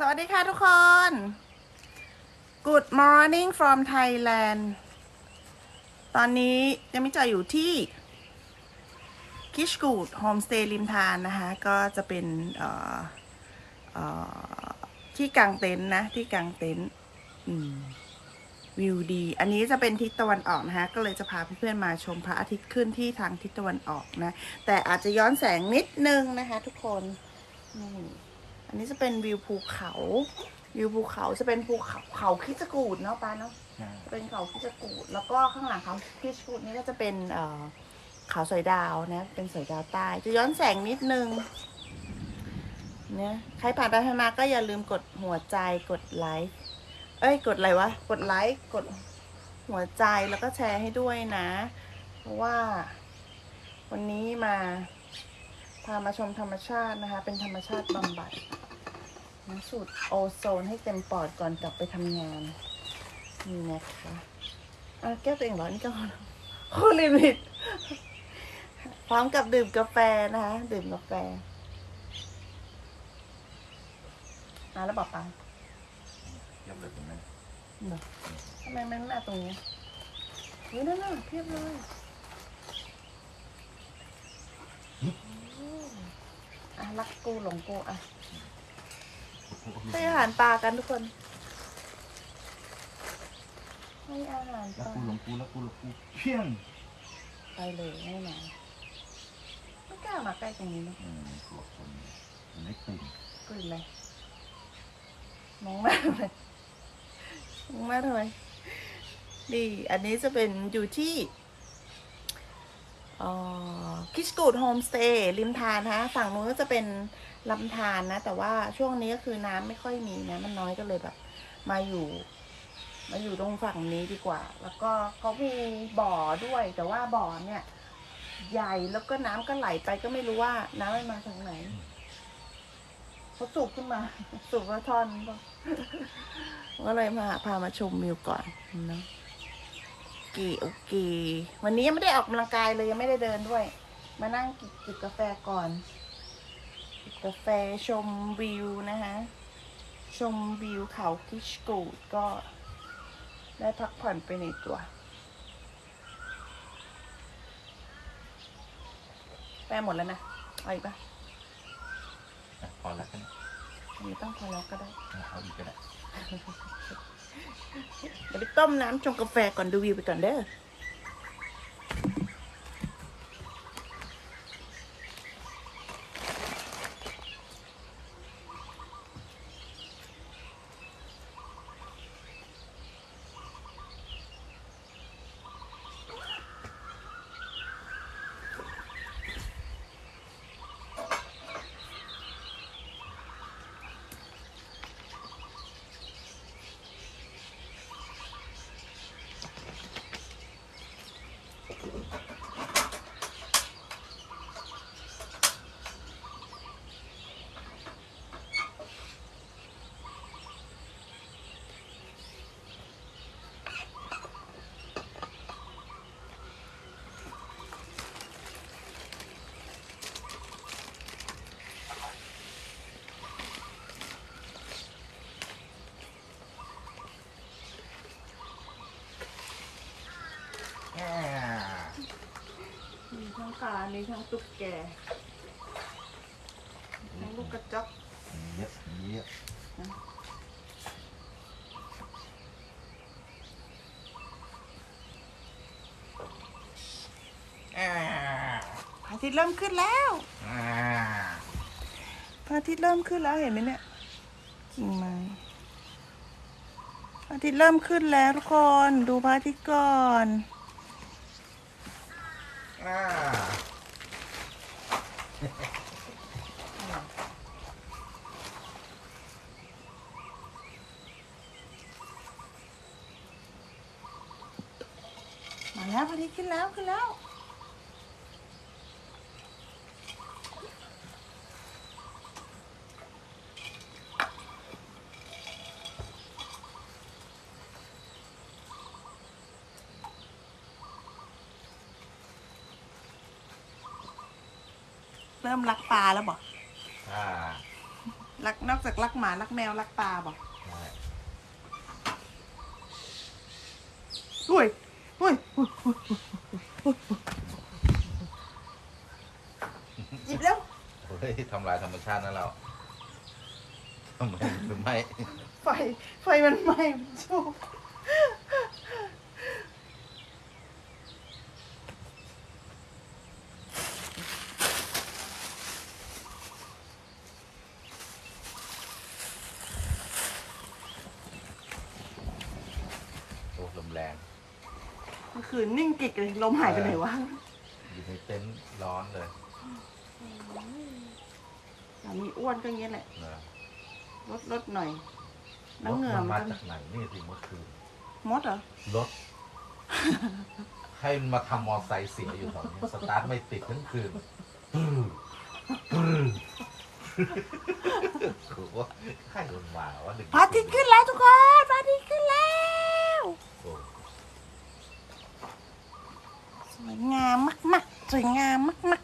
สวัสดีค่ะทุกคน Good morning from Thailand ตอนนี้ยังไม่จอยอยู่ที่คิชกูดโฮมสเตย์ริมทานนะคะ ก็จะเป็นที่กางเต็นท์นะ ที่กางเต็นท์วิวดี อันนี้จะเป็นทิศตะวันออกนะคะ ก็เลยจะพาเพื่อนๆมาชมพระอาทิตย์ขึ้นที่ทางทิศตะวันออกนะ แต่อาจจะย้อนแสงนิดนึงนะคะทุกคนนี่ อันนี้จะเป็นวิวภูเขา วิวภูเขาจะเป็นภูเขาเขาคิดจกูดเนาะป้าเนาะจะเป็นเขาคิดจกูดแล้วก็ข้างหลังเขาคิดจกูดนี่ก็จะเป็นเอ่อเขาสอยดาวนะ เป็นสอยดาวใต้จะย้อนแสงนิดนึงเนี่ยใครผ่านไปผ่านมาก็อย่าลืมกดหัวใจกดไลค์ เอ้ยกดอะไรวะ กดไลค์กดหัวใจแล้วก็แชร์ให้ด้วยนะ เพราะว่าวันนี้มา พามาชมธรรมชาตินะคะ เป็นธรรมชาติบำบัดนะสูตรโอโซนให้เต็มปอดก่อนกลับไปทำงาน นี่นะคะอะแก้วตัวเองเหรอ นี่ก็โคลิมิต พร้อมกับดื่มกาแฟนะคะ ดื่มกาแฟอะแล้วบอกไปยับเลยตรงนั้นเหรอทำไมมันไม่มาตรงนี้เฮ้ยนั่นน่ะเพียบเลย อะรักกูหลงกูอะให้อาหารปลากันทุกคนให้อาหารปแล้วลากูหลงกูแล้วกูหลงกูเพี้ยงไปเลยไม่มาไม่กล้ามาใกล้ตรงนี้เนอะอืมกลัวคนมันไม่ตื่นกลิ่นเลยมองมากเลยมองมากทำไมดี อันนี้จะเป็นอยู่ที่ คิชกูดโฮมสเตย์ริมทานนะฝั่งนู้นก็จะเป็นลำธารนะ แต่ว่าช่วงนี้ก็คือน้ำไม่ค่อยมีนะ มันน้อยก็เลยแบบ มาอยู่ มาอยู่ตรงฝั่งนี้ดีกว่า แล้วก็เขามีบ่อด้วย แต่ว่าบ่อเนี่ย ใหญ่แล้วก็น้ำก็ไหลไปก็ไม่รู้ว่า น้ำมันมาจากไหนเขาสูบขึ้นมา สูบมาทอนก็เลยมาพามาชมวิวก่อนเนาะ เคโอเค วันนี้ยังไม่ได้ออกกำลังกายเลยยังไม่ได้เดินด้วย มานั่งกินจิบกาแฟก่อนจิบกาแฟชมวิวนะคะชมวิวเขาคิชกูดก็ ได้พักผ่อนไปในตัว แปลหมดแล้วนะเอาอีกปะอะพอแล้วกันไม่ต้องพอแล้วก็ได้เอาอีกก็ได้เดี๋ ยวไปต้มน้ำชงกาแฟก่อนดูวิวไปก่อนเด้อ อ่า มีทั้งกามีทั้งตุ๊กแกทั้งลูกกระจอกเยอะเยอะอ่าพระอาทิตย์เริ่มขึ้นแล้วอ่าพระอาทิตย์เริ่มขึ้นแล้วเห็นไหมเนี่ยกิ่งไม้พระอาทิตย์เริ่มขึ้นแล้วทุกคน ดูพระอาทิตย์ก่อน อ่ามาแล้วพระอาทิตย์ขึ้นแล้วขึ้นแล้ว เริ่มรักปลาแล้วบอกอ่ารักนอกจากรักหมารักแมวรักปลาบอกใช่อุ้ยอุ้ยอุ้ยอุ้ยหยิบแล้วเฮ้ยทำลายธรรมชาตินะเราทำไมหรือไม่ ไฟไฟมันไหม้ชูก โอ้ลมแรง เมื่อคืนนิ่งกิกเลยลมหายไปไหนวะอยู่ในเต็นท์ร้อนเลยสามีอ้วนก็อย่างเงี้ยแหละ นะลดลดหน่อยน้ำเหงื่อรถมัมานก็จากไหนนี่สิเมื่อคืนมดเหรอ รถ ให้มันมาทำมอไซค์เสียอยู่แถวนี้สตาร์ทไม่ติดทั้งคืนคือว่าใครโดนมาวะดึกพระอาทิตย์ขึ้นแล้วทุกคนพระอาทิตย์ขึ้นแล้ว โอ้ สวยงามมากๆ สวยงามมาก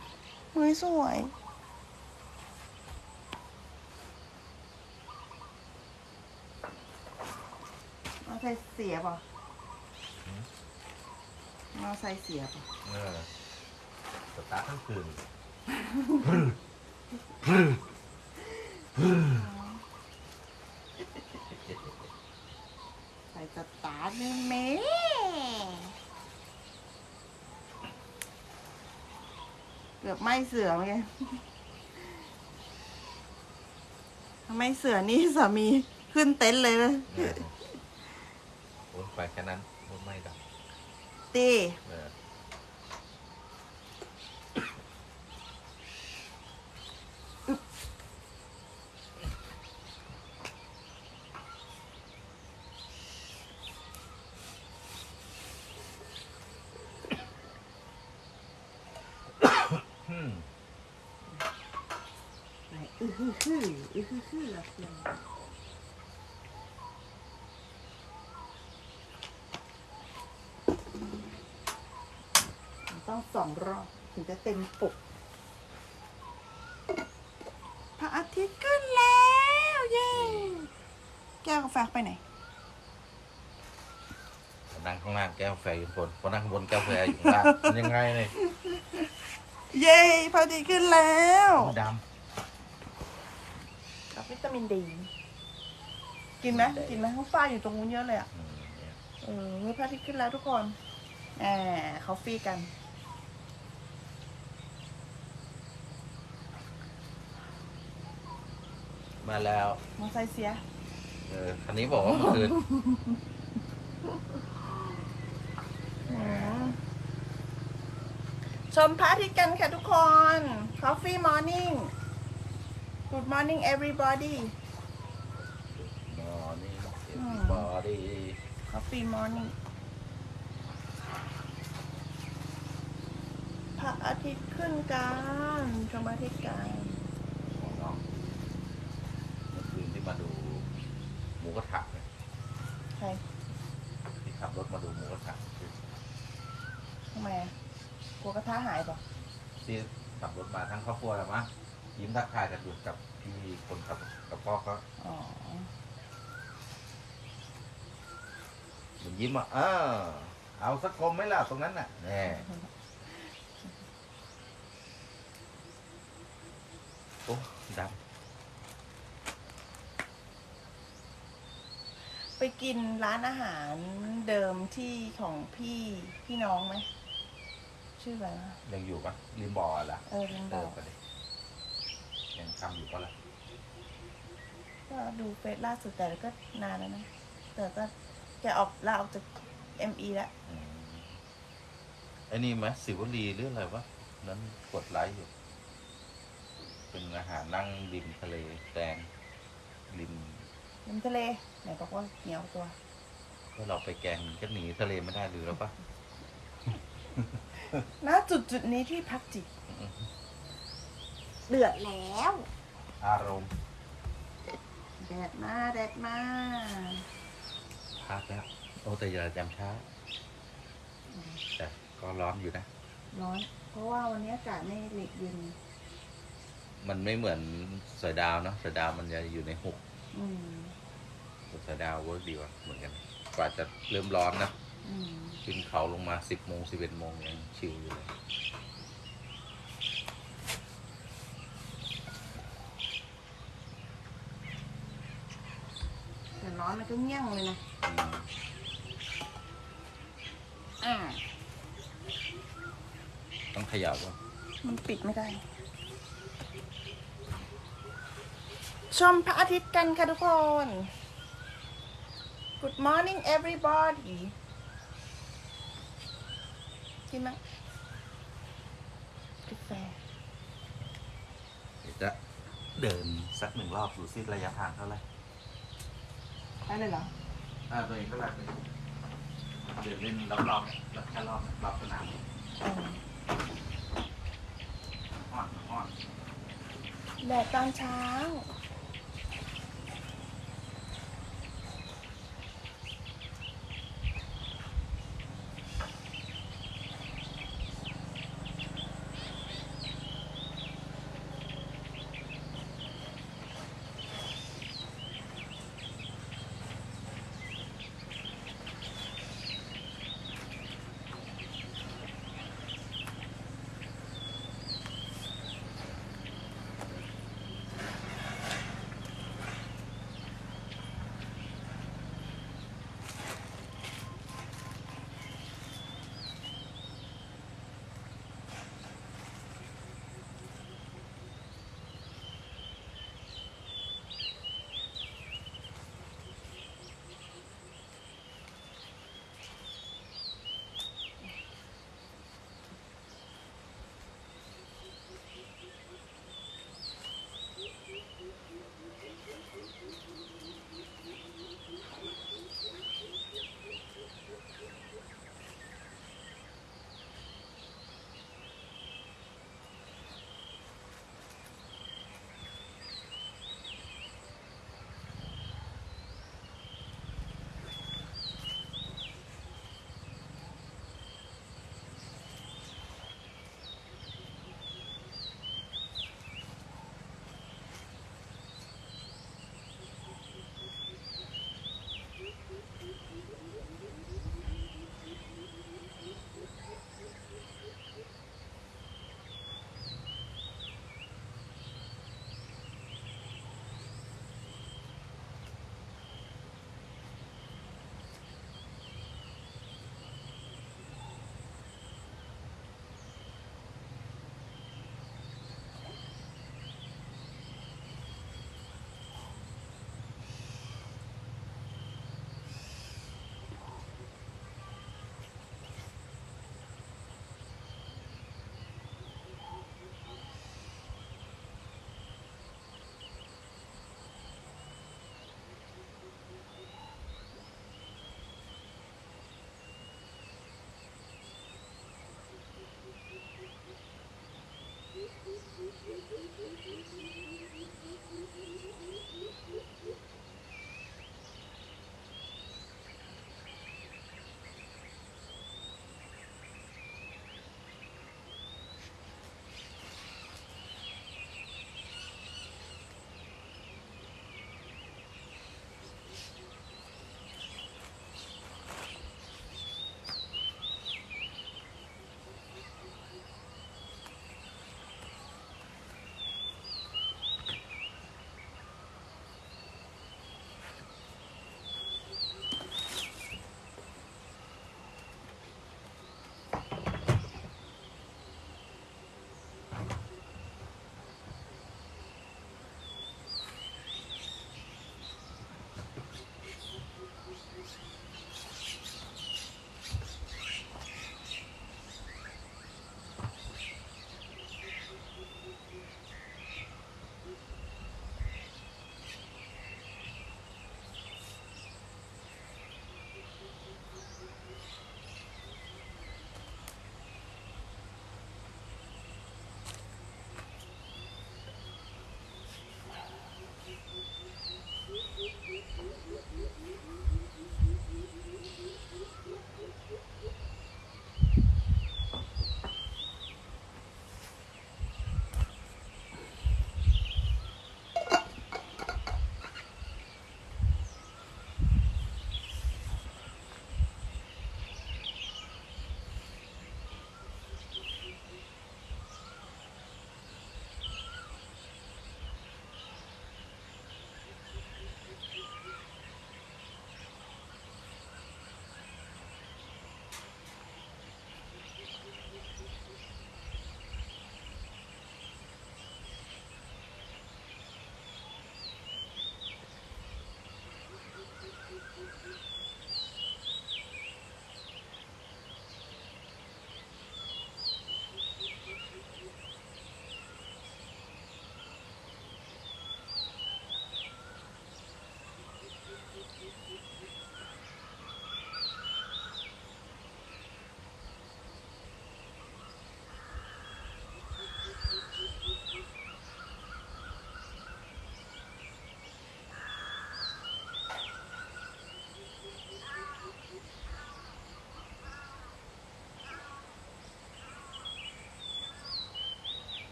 ๆมือสวยมอไซค์เสียป่ะมอไซค์เสียป่ะเออสตาร์ททั้งคืนใส่สตาร์ทเลยแม่เกือบไหม้เสือเหมือนกันทำไมเสือนี่สามีขึ้นเต็นท์เลยนะเออโอ้ยไปแค่นั้นโอ้ยไม่ดับตี เอออืม ไหนอือ ฮือฮืออือฮือฮือล้วเสียงต้องสองรอบถึงจะเต็มปกพระอาทิตย์ขึ้นแล้วเย้แก้วกาแฟไปไหนนั่งข้างล่างแก้วกาแฟอยู่บนพอนั่งข้างบนแก้วกาแฟอยู่ข้างล่างมันยังไงเนี่ยเย้พระอาทิตย์ขึ้นแล้วดกับ วิตามินดี กินไหมกินไหมข้างฟ้าอยู่ตรงนู้นเยอะเลยอะำอืมเนี่ยเออเฮ้ยพระอาทิตย์ขึ้นแล้วทุกคนแหมเขาฟรีกัน มาแล้ว มอไซค์เสีย เออคันนี้บอกว่าเมื่อคืนชมพระอาทิตย์กันค่ะทุกคน Coffee morning Good morning everybody นอนนี่อืมบอดี้ Coffee morning พระอาทิตย์ขึ้นกันชมพระอาทิตย์กันของน้องเมื่อคืนที่มาดูหมูกระทะเนี่ยใครที่ขับรถมาดูหมูกระทะทำไมอะกลัวกระทะหายเปล่ะที่ขับรถมาทั้งครอบครัวแหละมั้ง ยิ้มทักทายกันอยู่กับพี่คนขับกับพ่อเขาอ๋อเหมือนยิ้มอะเออเอาสักกลมไหมล่ะตรงนั้นน่ะแน่โอ้ดไปกินร้านอาหารเดิมที่ของพี่พี่น้องไหม ชื่ออะไรวะำยังอยู่ปะริมบ่อล่ะ เออลืมเอบอกอไปดิยั งทำอยู่ปะล่ะก็ดูเฟซล่าสุดแต่ก็นานแล้วนะ แต่ก็แกออกลาออกจาก ME แล้วอืมไอ้นี่ไหมสิวลีหรืออะไรวะนั้นกดไลค์อยู่ เป็นอาหารนั่งริมทะเลแตงริมริมทะเลไหนบอกว่าเหนียวตัว ก็เราไปแกงก็หนีทะเลไม่ได้หรือแล้วปะณจุดจุดนี้ที่พักจิต เดือดแล้ว อารมณ์แดดมาแดดมาพักแล้วโอ้แต่อย่าจำช้า แต่ก็ร้อนอยู่นะ ร้อน เพราะว่าวันนี้อากาศไม่หลีกเย็นมันไม่เหมือนสอยดาวเนาะสอยดาวมันจะอยู่ในหุบอืมแต่สอยดาวเวิร์กดีกว่าเหมือนกัน กว่าจะเริ่มร้อนนะอืม ขึ้นเขาลงมาสิบโมงสิบเอ็ดโมงยังชิลอยู่เลย แต่ร้ อนมันก็เงี้ยงเลยนะอืมอ่าต้องเขย่าว่ามันปิดไม่ได้ ชมพระอาทิตย์กันค่ะทุกคน Good morning everybody กินมั้งกาแฟเดี๋ยวจะเดินสักหนึ่งรอบดูซิระยะทางเท่าไหร่ ได้เลยเหรออ่าตัวเองก็หลักเลยเดินเล่นรอบๆเนี่ยแค่รอบรอบสนามเอออ่อนอ่อนแดดตอนเช้า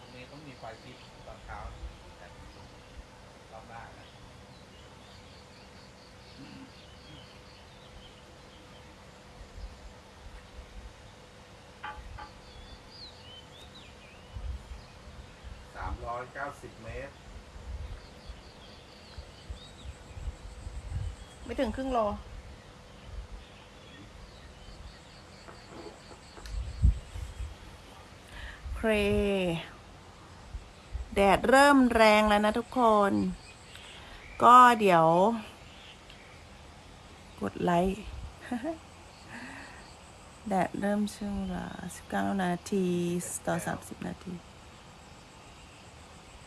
ตรงนี้ต้องมีไฟติดตอนเช้าแต่รอบหน้านะสามร้อยเก้าสิบเมตร ไม่ถึงครึ่งโลเคร แดดเริ่มแรงแล้วนะทุกคน ก็เดี๋ยว กดไลค์แดดเริ่มช่วงเวลา19นาทีต่อ30นาที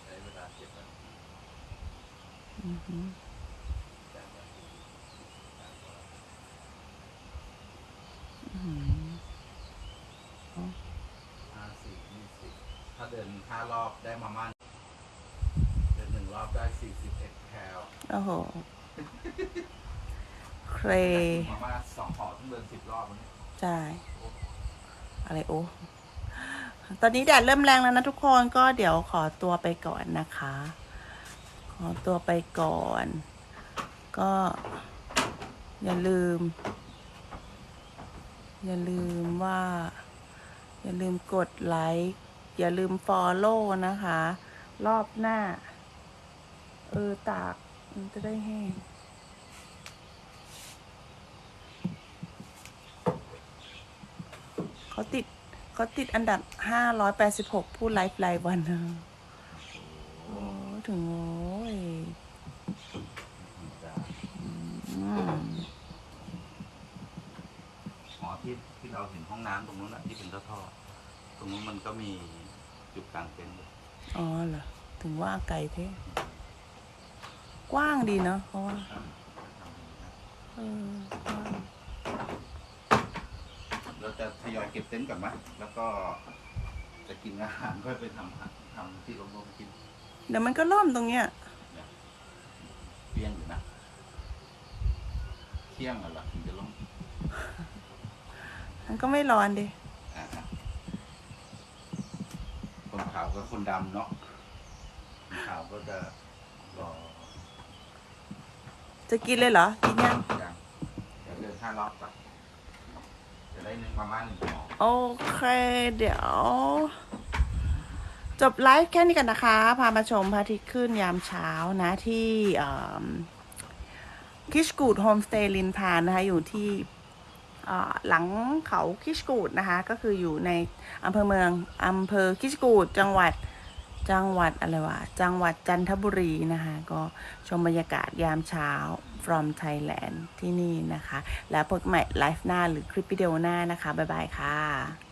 ใช้เวลาเจ็ดนาทีอือหือแปดนาทีสามร้อยอื้อหือห้าสี่ยี่สิบถ้าเดินห้ารอบได้มาม่าเดินหนึ่งรอบได้สี่สิบเอ็ดแคล โอ้โห เครมาม่าสองห่อต้องเดินสิบรอบวะเนี่ยใช่อะไรโอ้ ตอนนี้แดดเริ่มแรงแล้วนะทุกคนก็เดี๋ยวขอตัวไปก่อนนะคะ ขอตัวไปก่อน ก็ อย่าลืม อย่าลืมว่า อย่าลืมกดไลค์อย่าลืม Follow นะคะ รอบหน้า เออตาก มันจะได้แห้งเขาติดเขาติดอันดับ586ผู้ไลฟ์รายวันนะโอ้ถึงโอ้ยจะอืมหอที่ที่เราเห็นห้องน้ำตรงนู้นนะที่เป็นท่อๆตรงนู้นมันก็มีจุดกลางเต็นท์ด้วยอ๋อเหรอ ถึงว่าไกลเท่ กว้างดีเนาะเพราะว่าทำอย่างนี้นะเออกว้างเราจะทยอยเก็บเต็นท์ก่อนไหมแล้วก็จะกินอาหารค่อยไปทำทำที่โรงงกินเดี๋ยวมันก็ล่มตรงเนี้ยเที่ยงอยู่นะเที่ยงอะหรอถึงจะลงมันก็ไม่ร้อนดิอ่าฮะคนขาวกับคนดำเนาะคนขาวก็จะรอ จะกินเลยเหรอ กินยัง ยังเดี๋ยวเดินห้ารอบก่อนจะได้หนึ่งประมาณหนึ่งหมอโอเค เดี๋ยว จบไลฟ์แค่นี้กันนะคะ พามาชมพระอาทิตย์ขึ้นยามเช้านะที่เอิ่มคิชกูดโฮมสเตย์ลินทานนะคะ อยู่ที่อ่าหลังเขาคิชกูดนะคะ ก็คืออยู่ในอำเภอเมืองอำเภอคิชกูดจังหวัด จังหวัดอะไรวะ จังหวัดจันทบุรีนะคะ ก็ชมบรรยากาศยามเช้า from Thailand ที่นี่นะคะ แล้วพบใหม่ไลฟ์หน้าหรือคลิปวิดีโอหน้านะคะ บ๊ายบายค่ะ